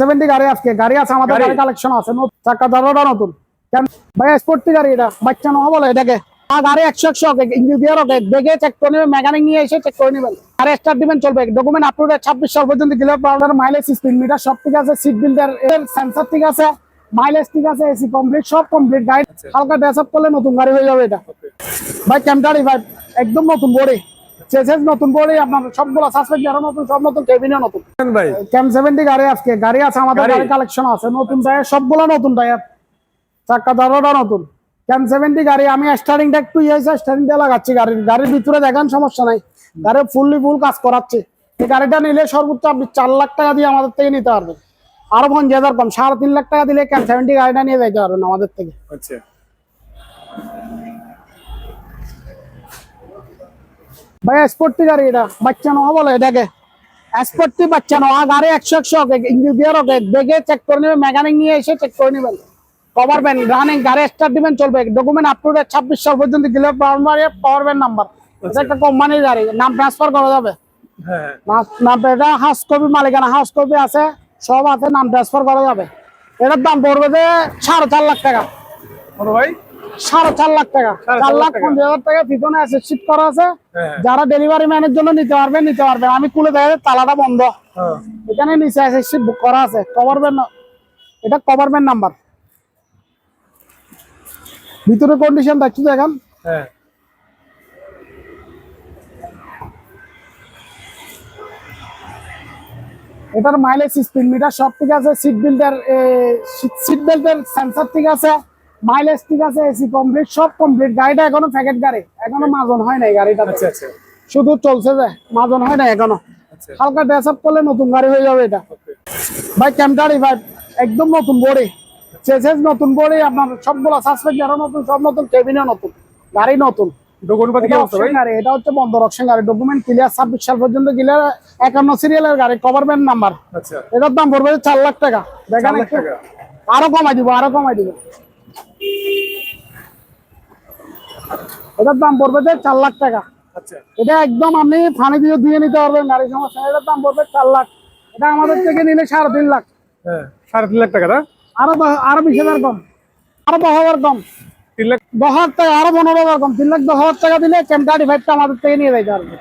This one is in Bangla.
সেভেন্টি গাড়ি আজকে গাড়ি আছে আমাদের গাড়ি? কালেকশন আছে চাকা দারোটা নতুন। কেন? ভাই স্পোর্টি গাড়ি এটা বাচ্চা না বলে এটাকে। গাড়ি একশো একশো ইঞ্জিনিয়ার ওকে দেখে চেক করে নেবে মেকানিক নিয়ে এসে চেক করে নেবেন আর স্টার্ট দিবেন চলবে ডকুমেন্ট আপলোড ছাব্বিশ সাল পর্যন্ত kilo powder mileage speedometer সব ঠিক আছে সিট বিল্ডার এর সেন্সার ঠিক আছে মাইলেজ ঠিক আছে এসি কমপ্লিট সব কমপ্লিট গাড়ি হালকা আপ করলে নতুন গাড়ি হয়ে যাবে এটা। ভাই ক্যামটারি ভাই একদম নতুন বডি। চেসেস নতুন বডি আপনার সবগুলো সাসপেক্ট যারা নতুন সব নতুন কেবিনও নতুন। ভাই? ক্যাম সেভেন্টি গাড়ি আজকে গাড়ি আছে আমাদের গাড়ি? কালেকশন আছে নতুন টায়ার সবগুলো নতুন টায়ার দারোটা নতুন। ক্যাম সেভেন্টি গাড়ি আমি স্টারিংটা একটু ইয়ে হয়েছে স্টারিংটা লাগাচ্ছি গাড়ির। গাড়ির ভিতরে দেখান সমস্যা নাই। গাড়ি ফুললি ফুল কাজ করাচ্ছি। এই গাড়িটা নিলে সর্বোচ্চ আপনি চার লাখ টাকা দিয়ে আমাদের থেকে নিতে পারবেন। আরও পঞ্চাশ হাজার কম সাড়ে তিন লাখ টাকা দিলে ক্যাম সেভেন্টি গাড়িটা নিয়ে যাইতে পারবেন আমাদের থেকে। আচ্ছা। ভাই স্পোর্টি গাড়ি এটা। বাচ্চা নোয়া বলে এটাকে স্পোর্টি বাচ্চা নোয়া গাড়ি একশো একশো ওকে ইঞ্জিনিয়ার ওকে দেখে চেক করে নেবে মেকানিক নিয়ে এসে চেক করে নেবেন কভার ব্যান রানিং গাড়ি স্টার্ট দিবেন চলবে। ডকুমেন্ট আপলোড ছাব্বিশ সাল পর্যন্ত দিলে পাওয়ার ব্যান নাম্বার একটা কোম্পানির গাড়ি নাম ট্রান্সফার করা যাবে। হ্যাঁ। নাম এটা হাউস কপি মালিকানা হাউস কপি আছে সব আছে নাম ট্রান্সফার করা যাবে। এটার দাম পড়বে যে সাড়ে চার লাখ টাকা। ভাই? সাড়ে চার লাখ টাকা। চার লাখ পঞ্চাশ হাজার টাকা পিছনে অ্যাসেসিট করা আছে। হ্যাঁ। যারা ডেলিভারি ম্যানের জন্য নিতে পারবে নিতে পারবে। আমি খুলে দেখে তালাটা বন্ধ। হ্যাঁ। এখানে নিচে বুক করা আছে। কভার ব্যান এটা কভার ব্যান নাম্বার ভিতরে কন্ডিশন একটু দেখান। হ্যাঁ। এটার মাইলেজ স্পিড মিটার সব ঠিক আছে সিট বেল্টের সিট বেল্টের সেন্সার ঠিক আছে। মাইলেজ ঠিক আছে এসি কমপ্লিট সব কমপ্লিট গাড়িটা এখনও প্যাকেট গাড়ি। এখনও মাজন হয় নাই গাড়িটা আচ্ছা আচ্ছা। শুধু চলছে যে মাজন হয় না এখনও। আচ্ছা। হালকা ড্রেস আপ করলে নতুন গাড়ি হয়ে যাবে এটা। ভাই ক্যামটারি ভাই একদম নতুন বডি চেসেস নতুন বডি আপনার সবগুলো যারা নতুন সব নতুন কেবিনও নতুন গাড়ি নতুন। এটা হচ্ছে বন্ধ রক্ষণ গাড়ি। ডকুমেন্ট ক্লিয়ার ছাব্বিশ সাল পর্যন্ত ক্লিয়ার একান্ন সিরিয়ালের গাড়ি কভার ব্যান্ড নাম্বার আচ্ছা। এটার দাম পড়বে চার লাখ দেখেন। টাকা। আরও কমাই দিব আরও কমাই দিব। এটার দাম পড়বে যে চার লাখ টাকা। আচ্ছা। এটা একদম আপনি ফানি দিয়ে দিয়ে নিতে পারবেন গাড়ি সমস্যা এটার দাম পড়বে চার লাখ। এটা আমাদের থেকে নিলে সাড়ে তিন লাখ। হ্যাঁ সাড়ে তিন লাখ টাকা না? আরও আরও বিশ হাজার কম আরও দশ হাজার কম তিন লাখ? দশ হাজার টাকা আরও পনেরো হাজার কম তিন লাখ দশ হাজার টাকা দিলে ক্যাম্পটা ফাইভটা আমাদের থেকে নিয়ে যাইতে পারবে।